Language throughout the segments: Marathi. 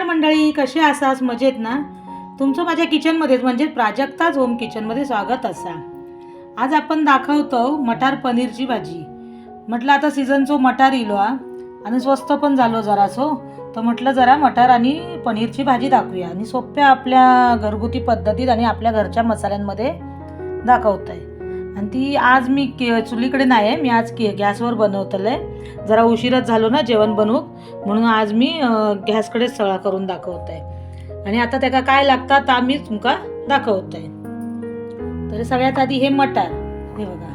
नमस्कार मंडळी कसे असास मजेत ना? तुमचं माझ्या किचनमध्येच म्हणजे प्राजक्ताच होम किचनमध्ये स्वागत असा. आज आपण दाखवतो मटार पनीरची भाजी. म्हटलं आता सीझनचो मटार इलो हा. आणि स्वस्त पण झालो जरासो हो. तर म्हटलं जरा मटार आणि पनीरची भाजी दाखवूया. आणि सोप्या आपल्या घरगुती पद्धतीत आणि आपल्या घरच्या मसाल्यांमध्ये दाखवत आहे आणि ती आज मी के चुलीकडे नाही आहे मी आज के गॅसवर बनवतलं आहे जरा उशीरच झालो ना जेवण बनवूक म्हणून आज मी गॅसकडेच सगळा करून दाखवत आहे आणि आता त्याका काय लागतात आम्ही तुमका दाखवत आहे तर सगळ्यात आधी हे मटार हे बघा.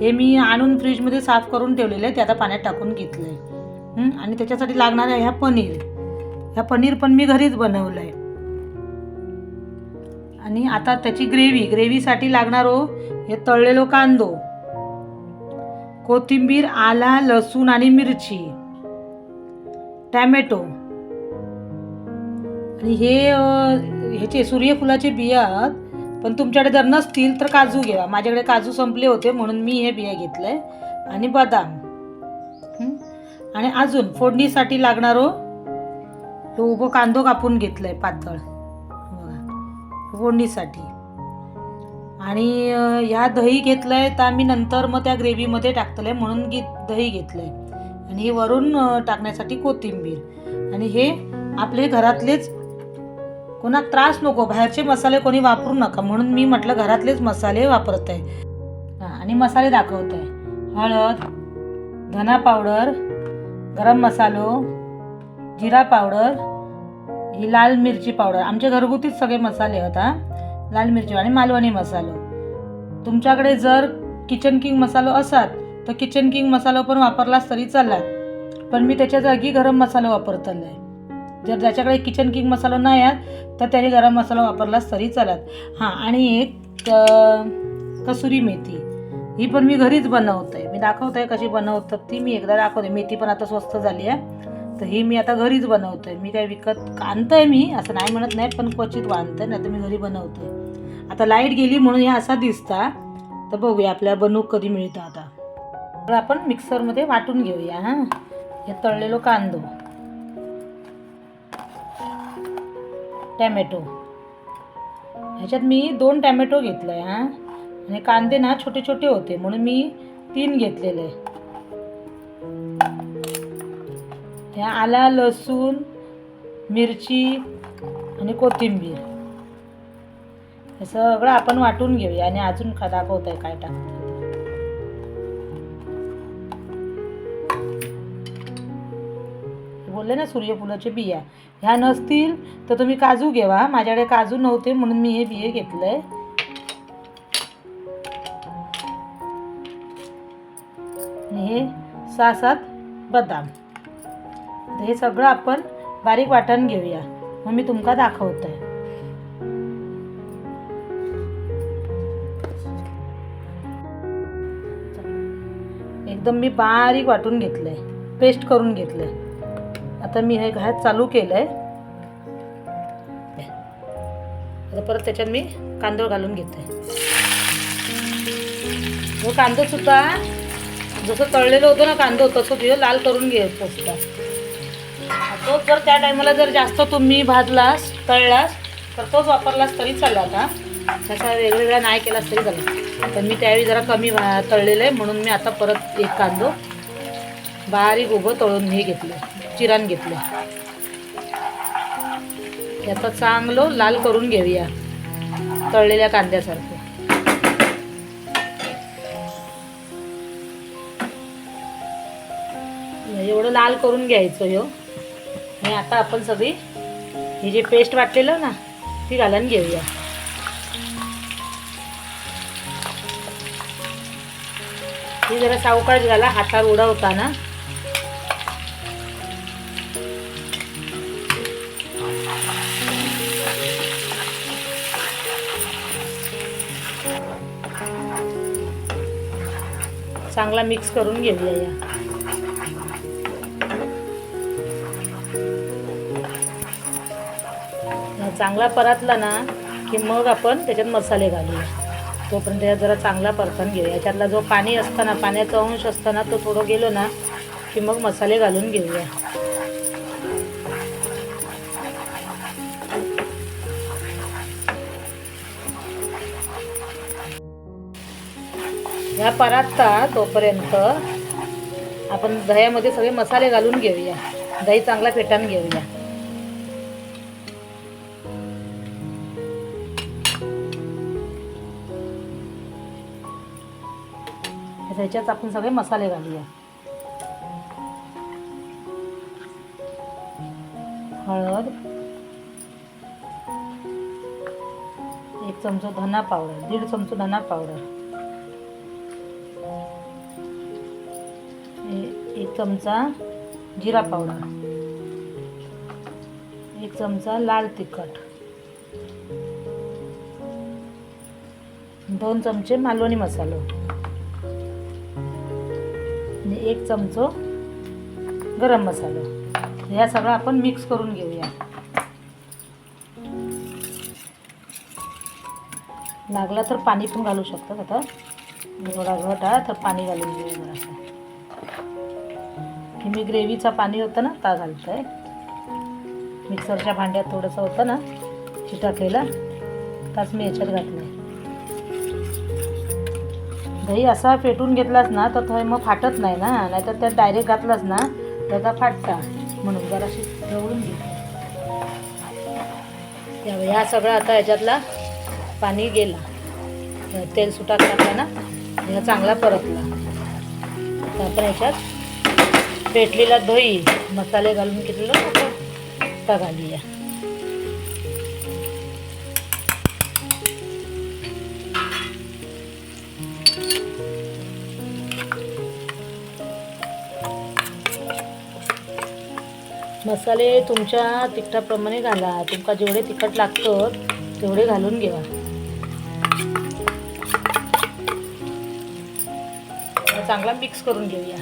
हे मी आणून फ्रीजमध्ये साफ करून ठेवलेलं आहे ते आता पाण्यात टाकून घेतलं आहे आणि त्याच्यासाठी लागणाऱ्या ह्या पनीर. ह्या पनीर पण मी घरीच बनवलं आहे आणि आता त्याची ग्रेव्ही ग्रेव्हीसाठी लागणार हो हे तळलेलो कांदो. कोथिंबीर आला लसूण आणि मिरची. टॅमॅटो. आणि हे ह्याचे सूर्यफुलाचे बिया पण तुमच्याकडे जर नसतील तर काजू घ्या. माझ्याकडे काजू संपले होते म्हणून मी हे बिया घेतलंय. आणि बदाम. आणि अजून फोडणीसाठी लागणार हो उभं कांदो कापून घेतलंय पातळ. फोडणीसाठी आणि ह्या दही घेतलं आहे तर आम्ही नंतर मग त्या ग्रेव्हीमध्ये टाकतलं आहे म्हणून गी दही घेतलं आहे आणि हे वरून टाकण्यासाठी कोथिंबीर. आणि हे आपले घरातलेच कोणा त्रास नको बाहेरचे मसाले कोणी वापरू नका म्हणून मी म्हटलं घरातलेच मसाले वापरत आहे आणि मसाले दाखवत आहे हळद धना पावडर गरम मसालो जिरा पावडर ही लाल मिरची पावडर. आमच्या घरगुतीच सगळे मसाले होता लाल मिरची आणि मालवणी मसालो. तुमच्याकडे जर किचन किंग मसालो असात तर किचन किंग मसालो पण वापरलास तरी चाललात पण मी त्याच्या जागी गरम मसाला वापरतलाय. जर ज्याच्याकडे किचन किंग मसाला नाही आहे तर त्याने गरम मसाला वापरलास तरी चालत हां आणि एक कसुरी मेथी. ही पण मी घरीच बनवते मी दाखवते कशी बनवतात ती मी एकदा दाखवते. मेथी पण आता स्वस्त झाली आहे. तर हे मी आता घरीच बनवते मी काय विकत आणतोय मी असं नाही म्हणत नाही पण क्वचित आणतोय नाही तर मी घरी बनवते आता लाइट गेली म्हणून हे असा दिसता. तर बघूया आपल्याला बनूक कधी मिळतं आता. तर आपण मिक्सरमध्ये वाटून घेऊया हां. हे तळलेलो कांदो. टॅमॅटो. ह्याच्यात मी दोन टॅमॅटो घेतलं आहे हां. आणि कांदे ना छोटे छोटे होते म्हणून मी तीन घेतलेले. ह्या आला लसूण मिरची आणि कोथिंबीर. हे सगळं आपण वाटून घेऊया आणि अजून खा दाखवत आहे काय टाकतं बोलले ना सूर्यफुलाचे बिया. ह्या नसतील तर तुम्ही काजू घेवा. माझ्याकडे काजू नव्हते म्हणून मी हे बिये घेतलंय. हे सहा सात बदाम. हे सगळं आपण बारीक वाटण घेऊया. मग मी तुमका दाखवत. आहे एकदम मी बारीक वाटून घेतलंय. पेस्ट करून घेतलंय. आता मी हे घात चालू केलंय. आता परत त्याच्यात मी कांदो घालून घेते. हो कांदो सुद्धा जसं तळलेलं होतं ना कांदो तसं तुझं लाल करून घे पोस्ट तो जर त्या टायमाला जर जास्त तुम्ही भाजलास तळलास तर तोच वापरलास तरी चालला आता. तसा वेगवेगळा नाही केलास तरी चालेल. तर मी त्यावेळी जरा कमी भा तळलेलं आहे म्हणून मी आता परत एक कांदो बारीक उभं तळून हे घेतलं चिरान घेतलं. याचा चांगलं लाल करून घेऊया तळलेल्या कांद्यासारखं. एवढं लाल करून घ्यायचं हो आणि आता आपण सगळी ही जी पेस्ट वाटलेलं ना ती घालून घेऊया. ही जरा सावकाश घाला हातावर होता ना चांगला मिक्स करून घेऊया या. चांगला परतला ना की मग आपण त्याच्यात मसाले घालूया. तोपर्यंत त्याच्यात जरा चांगला परतन घेऊया. याच्यातला जो पाणी असताना पाण्याचा अंश असताना तो थोडं गेलो ना की मग मसाले घालून घेऊया. ह्या परातता तोपर्यंत आपण दह्यामध्ये सगळे मसाले घालून घेऊया. दही चांगला फेटान घेऊया. ह्याच्यात आपण सगळे मसाले घालूया. हळद. एक चमचो धना पावडर दीड चमचो धना पावडर. ए- एक चमचा जिरा पावडर. एक चमचा लाल तिखट. दोन चमचे मालवणी मसालो. आणि एक चमचो गरम मसाला. ह्या सगळं आपण मिक्स करून घेऊया. लागला तर पाणी पण घालू शकतात आता. थोडा घट आहे तर पाणी घालून घेऊया जरासं हे मी ग्रेव्हीचा पाणी होतं ना ता घालतं आहे मिक्सरच्या भांड्यात थोडंसं होतं ना चिटाकलेला ताच मी याच्यात घातलं दही असा फेटून घेतलास ना तर थोडं मग फाटत नाही ना नाहीतर त्यात डायरेक्ट घातलास ना तर फाटता? म्हणून जराशी ढवळून घे. ह्या सगळं आता ह्याच्यातला पाणी गेला. तेल सुटा टाकला ना ह्या चांगला परतला. तर आपण ह्याच्यात पेटलेला दही मसाले घालून घेतलेलं त्या घालूया मसाले तुमच्या तिखटाप्रमाणे घाला. तुमका जेवढे तिखट लागतं तेवढे घालून घ्या चांगला मिक्स करून घेऊया.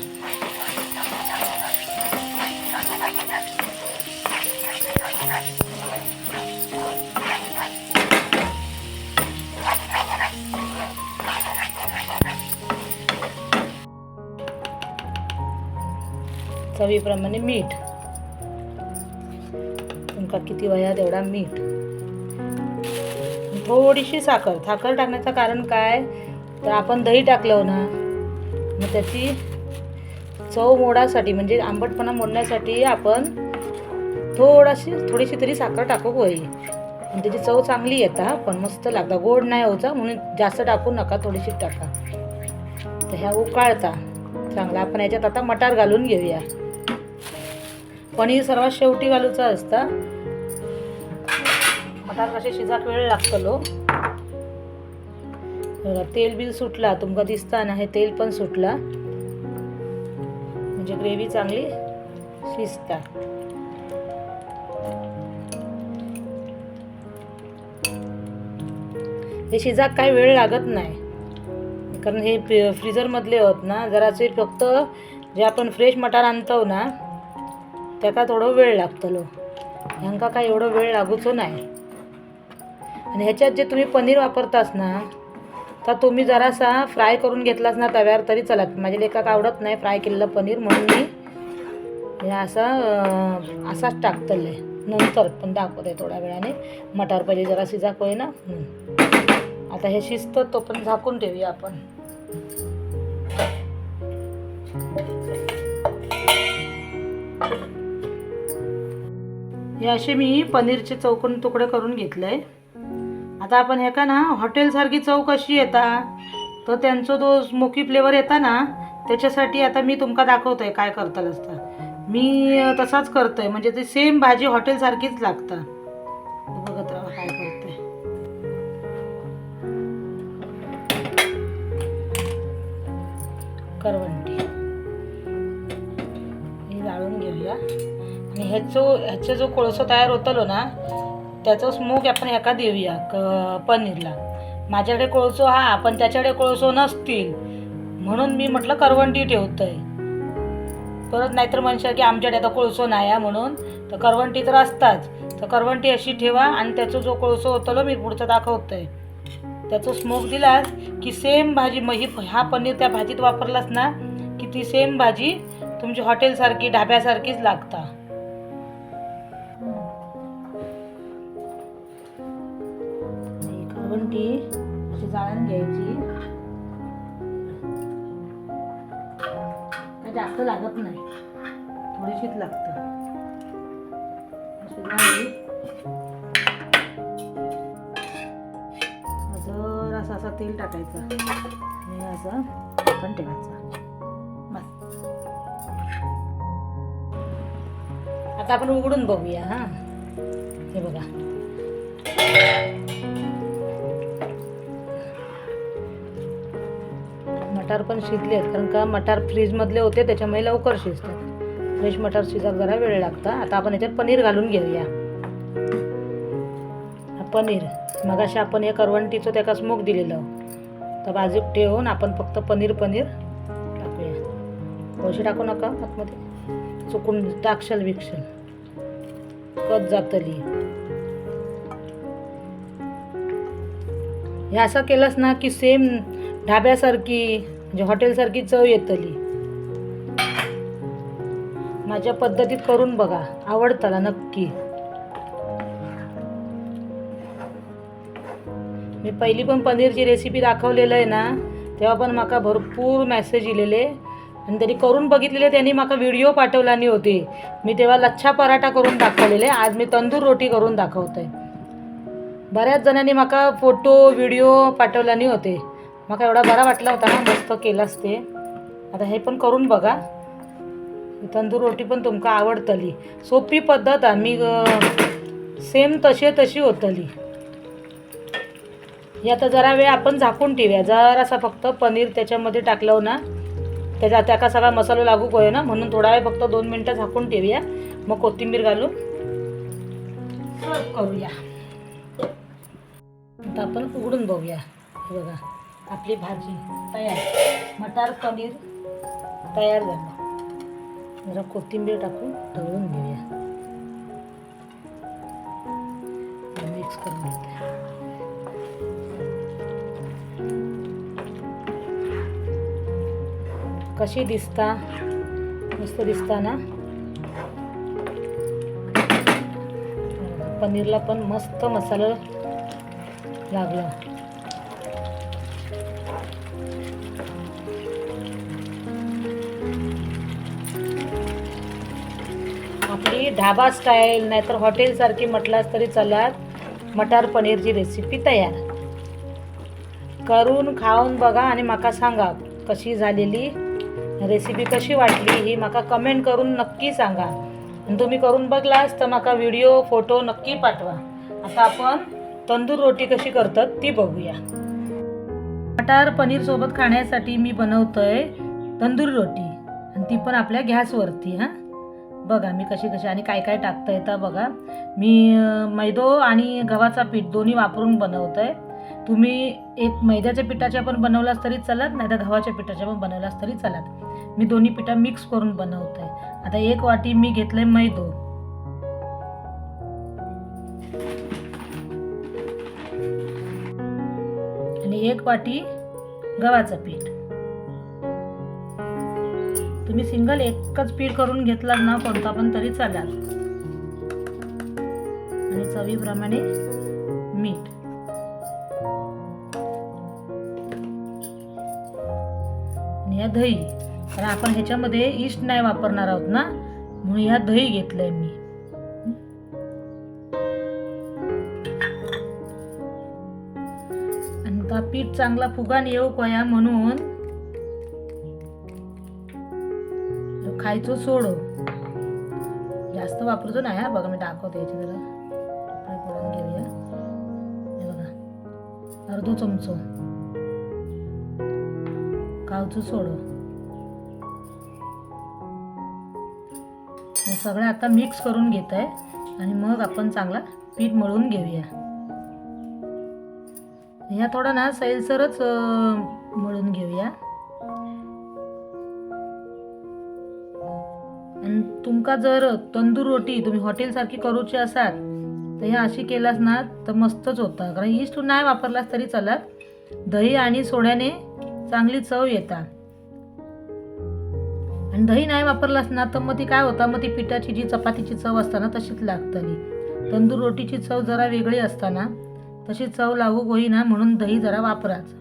चवीप्रमाणे मीठ. किती वया तेवढा मीठ? थोडीशी साखर. साखर टाकण्याचं कारण काय? तर आपण दही टाकलं ना मग त्याची चव मोडासाठी म्हणजे आंबटपणा मोडण्यासाठी आपण थोडाशी थोडीशी तरी साखर टाकू होई आणि त्याची चव चांगली येता पण मस्त लागता. गोड नाही होता म्हणून जास्त टाकू नका थोडीशी टाका. तर ह्या उकाळता. चांगला. आपण याच्यात आता मटार घालून घेऊया. पनीर सर्वात शेवटी घालूचा असता. मटार कसे शिजाक वेळ लागतलो. तेल बिल सुटला तुमका दिसता ना हे तेल पण सुटला. म्हणजे ग्रेव्ही चांगली शिजता. हे शिजाक काही वेळ लागत नाही. कारण हे फ्रीजरमधले होत ना जराचे फक्त जे आपण फ्रेश मटार आणतो ना त्याका थोडं वेळ लागतलो. ह्यांका काय एवढं वेळ लागूचो नाही. आणि ह्याच्यात जे तुम्ही पनीर वापरतास ना तर तुम्ही जरासा फ्राय करून घेतलास ना तव्यावर तरी चलत माझ्या लेखाक आवडत नाही फ्राय केलेलं पनीर म्हणून मी हे असा अं, असाच टाकतले नंतर पण दाखवते थोड्या वेळाने. मटार पहिले जरा शिजाक होय ना आता हे शिजतं तो पण झाकून ठेवूया आपण. हे असे मी पनीरचे चौकोन तुकडे करून घेतले आता आपण हे का ना हॉटेलसारखी चव कशी येता. तर त्यांचा जो स्मोकी फ्लेवर येता ना त्याच्यासाठी आता मी तुमका दाखवतोय काय करताल असता मी तसाच करतोय. म्हणजे ते सेम भाजी हॉटेलसारखीच लागतं. बघत राहा काय करते करवंटी. हे जाळून घेऊया. आणि ह्याचो ह्याचं जो कोळसो तयार होतलो ना त्याचं स्मोक आपण एका देऊया क पनीरला. माझ्याकडे कोळसो हा पण त्याच्याकडे कोळसो नसतील. म्हणून मी म्हटलं करवंटी आहे परत नाहीतर म्हणशाल की आमच्याकडे आता कोळसो नाही आहे म्हणून. तर करवंटी तर असताच तर करवंटी अशी ठेवा आणि त्याचा जो कोळसो होतलो मी पुढचं दाखवतो आहे त्याचं स्मोक दिलास की सेम भाजी मग ही हा पनीर त्या भाजीत वापरलास ना की ती सेम भाजी तुमची हॉटेलसारखी ढाब्यासारखीच लागता. ही ती अशी जाळून घ्यायची. जास्त लागत नाही. थोडीशीच लागतं. अशी झाली. जर असं असं तेल टाकायचं. आणि असं आपण ठेवायचं. बस. आता आपण उघडून बघूया हा. हे बघा. मटार पण शिजले आहेत कारण का मटार फ्रीजमधले होते त्याच्यामुळे लवकर शिजतात. फ्रेश मटार शिजायला जरा वेळ लागता. आता आपण याच्यात पनीर घालून घेऊया. पनीर. मगाशी आपण हे करवंटीचं त्याका स्मोक दिलेलं. तर बाजूक ठेवून आपण फक्त पनीर पनीर टाकूया. पैसे टाकू नका आतमध्ये. चुकून टाकशाल विकशाल कच जातली हे असं केलंस ना की सेम ढाब्यासारखी म्हणजे हॉटेलसारखी चव येतली. माझ्या पद्धतीत करून बघा आवडतला नक्की. मी पहिली पण पनीरची रेसिपी दाखवलेलं आहे ना तेव्हा पण म्हाका भरपूर मॅसेज इलेले आणि त्यांनी करून बघितलेले त्यांनी म्हाका व्हिडिओ पाठवलानी होते. मी तेव्हा लच्छा पराठा करून दाखवलेले आज मी तंदूर रोटी करून दाखवते बऱ्याच जणांनी म्हाका फोटो व्हिडिओ पाठवलानी होते. मग एवढा बरा वाटला होता ना मस्त केलास ते. आता हे पण करून बघा. तंदूर रोटी पण तुमका आवडतली. सोपी पद्धत आम्ही सेम तशी तशी होतली. हे आता जरा वेळ आपण झाकून ठेवूया. जरासा फक्त पनीर त्याच्यामध्ये टाकलं ना त्याच्या त्याका सगळा मसाला लागू होय ना म्हणून थोडा वेळ फक्त दोन मिनटं झाकून ठेवूया. मग कोथिंबीर घालून करूया. आता आपण उघडून बघूया. बघा. आपली भाजी तयार. मटार पनीर तयार झाला. जरा कोथिंबीर टाकून ढवळून घेऊया. मिक्स करून घेते कशी दिसता? मस्त दिसता ना? पनीरला पण मस्त मसाला लागला. ढाबा स्टाईल नाहीतर हॉटेलसारखी म्हटलास तरी चलात मटार पनीरची रेसिपी तयार. करून खाऊन बघा आणि माका सांगा कशी झालेली रेसिपी कशी वाटली ही माका कमेंट करून नक्की सांगा. आणि तुम्ही करून बघलास तर माका व्हिडिओ फोटो नक्की पाठवा. आता आपण तंदूर रोटी कशी करतात ती बघूया. मटार पनीरसोबत खाण्यासाठी मी बनवतोय तंदूर रोटी. आणि ती पण आपल्या गॅसवरती हां? बघा मी कशी कशी आणि काय काय टाकता येतं बघा. मी मैदो आणि गव्हाचा पीठ दोन्ही वापरून बनवत आहे तुम्ही एक मैद्याच्या पिठाच्या पण बनवलास तरी चालत नाही तर गव्हाच्या पिठाच्या पण बनवलास तरी चालत. मी दोन्ही पिठा मिक्स करून बनवत आहे आता एक वाटी मी घेतलंय मैदो. आणि एक वाटी गव्हाचं पीठ. तुम्ही सिंगल एकच पीठ करून घेतलात ना कोणता पण तरी चालाल. आणि चवीप्रमाणे मीठ. आणि या दही. कारण आपण ह्याच्यामध्ये इष्ट नाही वापरणार आहोत ना म्हणून ह्या दही घेतलंय मी. आणि पीठ चांगला फुगान येऊ कया म्हणून खायचो सोडो. जास्त वापरतो नाही हा. बघा मी दाखवते याची जरा. फ्राय घेऊया. हे बघा. अर्धो चमचो. कावचो सोडो. हे सगळं आता मिक्स करून घेत आहे आणि मग आपण चांगला पीठ मळून घेऊया. ह्या थोडा ना सैलसरच मळून घेऊया. आणि तुमका जर तंदूर रोटी तुम्ही हॉटेलसारखी करूची असाल तर ह्या अशी केलास ना तर मस्तच होता. कारण इस्ट नाही वापरलास तरी चालत. दही आणि सोड्याने चांगली चव येतात आणि दही नाही वापरलास ना तर मग ती काय होता? मग ती पिठाची जी चपातीची चव असताना तशीच लागतली. तंदूर रोटीची चव जरा वेगळी असताना तशी चव लागू होईना म्हणून दही जरा वापराच.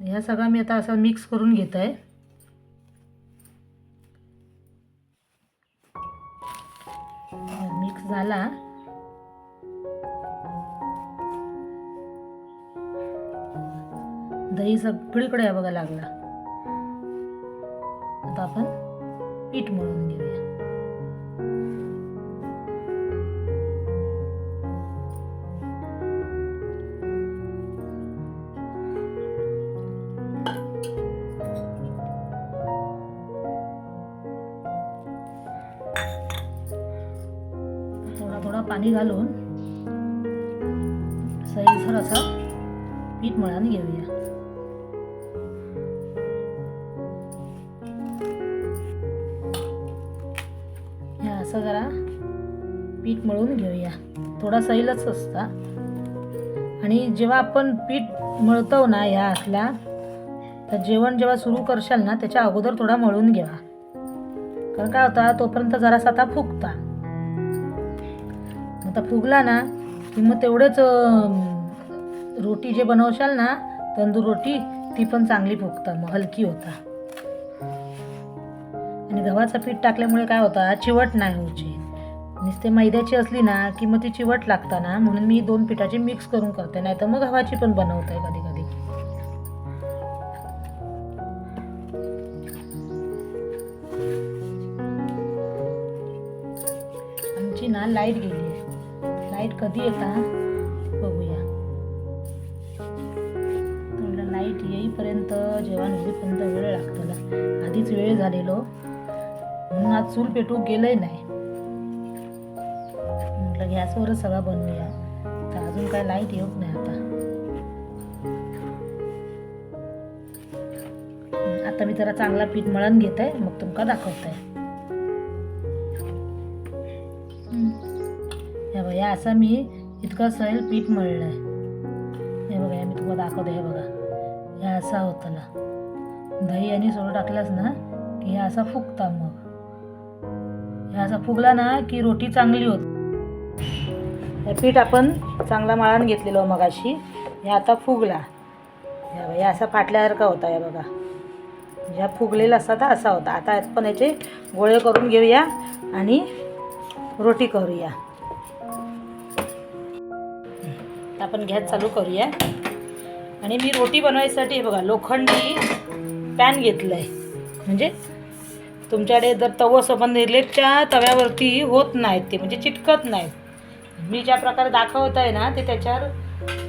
ह्या सगळा मी आता असं मिक्स करून घेत आहे झाला. दही सगळीकडे बघा लागला. आता आपण पीठ मळून घेऊया. पाणी घालून सैलसर असा पीठ मळून घेऊया. ह्या असं जरा पीठ मळून घेऊया. थोडा सैलच असता. आणि जेव्हा आपण पीठ मळतो ना ह्या असल्या तर जेवण जेव्हा सुरू करशाल ना त्याच्या अगोदर थोडा मळून घ्या कारण काय होता तोपर्यंत जरासा आता फुगता. आता फुगला ना की मग तेवढंच रोटी जे बनवशाल ना तंदूर रोटी ती पण चांगली फुगतं मग हलकी होता. आणि गव्हाचं पीठ टाकल्यामुळे काय होता चिवट नाही होची नुसते मैद्याची असली ना की मग ती चिवट लागता ना म्हणून मी दोन पिठाची मिक्स करून करते नाही तर मग गव्हाची पण बनवते कधी कधी. आमची ना लाइट गेली. लाइट कधी येता? बघूया. म्हटलं लाइट येईपर्यंत जेवण होईपर्यंत वेळ लागतो आधीच वेळ झालेलो. म्हणून आज चूल पेटू गेलंय नाही. म्हटलं गॅसवरच सगळा बनवूया. तर अजून काय लाइट येऊ नाही आता. आता मी जरा चांगला पीठ मळण घेत आहे मग तुमका दाखवत आहे हे बघा या असं मी इतकं सैल पीठ मळलं आहे हे बघा हे मी तुम्हाला दाखवतो हे बघा. हे असा होताला दही आणि सोडं टाकल्यास ना की हे असा फुगता मग. हे असा फुगला ना की रोटी चांगली होत. हे पीठ आपण चांगला मळून घेतलेलं मगाशी. हे आता फुगला. हे बघा हे असा फाटल्यासारखा होता हे बघा. ह्या फुगलेला असता तर असा होता. आता यात पण याचे गोळे करून घेऊया आणि रोटी करूया. तर आपण गॅस चालू करूया. आणि मी रोटी बनवायसाठी हे बघा लोखंडी पॅन घेतलं आहे म्हणजे तुमच्याकडे जर तवं सोबत रिलेटच्या तव्यावरती होत नाहीत ते म्हणजे चिटकत नाहीत. मी ज्या प्रकारे दाखवत आहे ना ते त्याच्यावर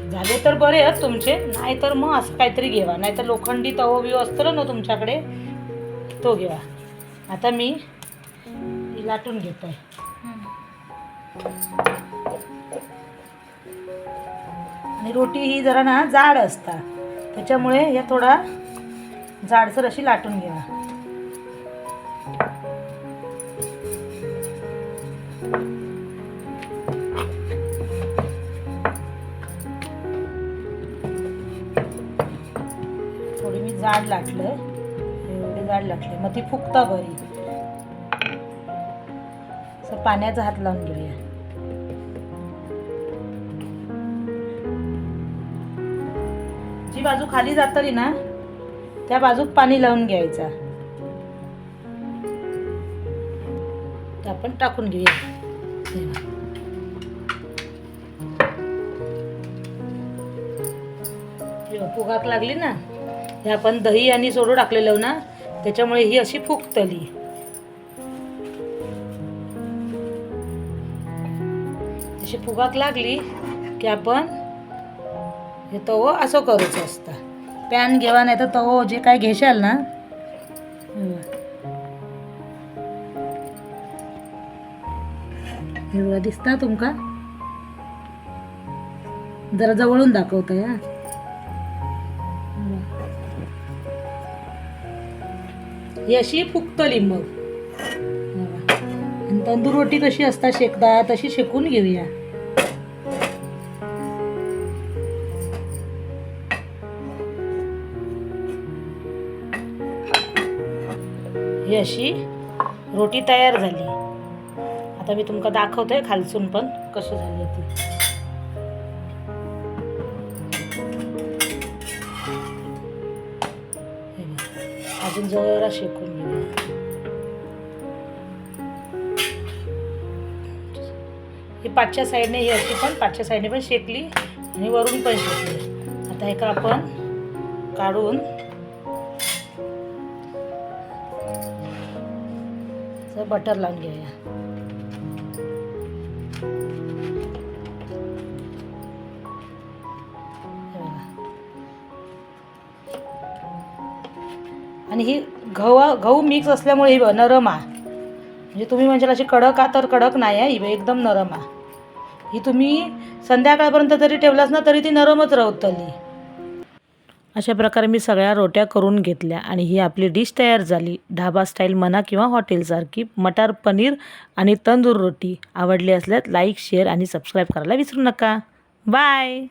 झाले तर बरे आहेत तुमचे नाहीतर मग असं काहीतरी घेवा. नाहीतर लोखंडी तवं बिव असतं ना तुमच्याकडे तो घेवा. आता मी लाटून घेतो आहे आणि रोटी ही जरा ना जाड असता. त्याच्यामुळे या थोडा जाडसर अशी लाटून घ्या. थोडी मी जाड लाटलं. एवढी जाड लाटली. मग ती फुकता बरी. पाण्याचा हात लावून घेऊया. जी बाजू खाली जातली ना त्या बाजूक पाणी लावून घ्यायचा. ते आपण टाकून घेऊया. फुगाक लागली ना हे आपण दही आणि सोडू टाकलेलं ना त्याच्यामुळे ही अशी फुगतली. अशी फुगाक लागली की आपण हे तवो असं करूचं असता. पॅन घेवा नाही तर तवो जे काय घेशाल ना. हे दिसता तुमका? जरा जवळून दाखवता या. अशी फुगतली मग आणि तंदूर रोटी कशी असता शेकता तशी शेकून घेऊया. ही अशी रोटी तयार झाली. आता मी तुमका दाखवतोय खालसून पण कशी झाली ती. अजून जरा शेकून ही पाचच्या साईडने ही अशी पण पाचच्या साईडने पण शेकली आणि वरून पण शेकली. आता एका आपण काढून बटर लावून घेऊया. आणि ही गहू गहू मिक्स असल्यामुळे ही नरम आहे म्हणजे तुम्ही म्हणजे अशी कडक आ तर कडक नाही आहे ही एकदम नरम आहे ही तुम्ही संध्याकाळपर्यंत जरी ठेवलास ना तरी ती नरमच राहतली अशा प्रकारे मी सगळ्या रोट्या करून घेतल्या आणि ही आपली डिश तयार झाली. ढाबा स्टाईल म्हणा किंवा हॉटेलसारखी मटार पनीर आणि तंदूर रोटी आवडली असल्यास लाईक शेअर आणि सबस्क्राईब करायला विसरू नका. बाय!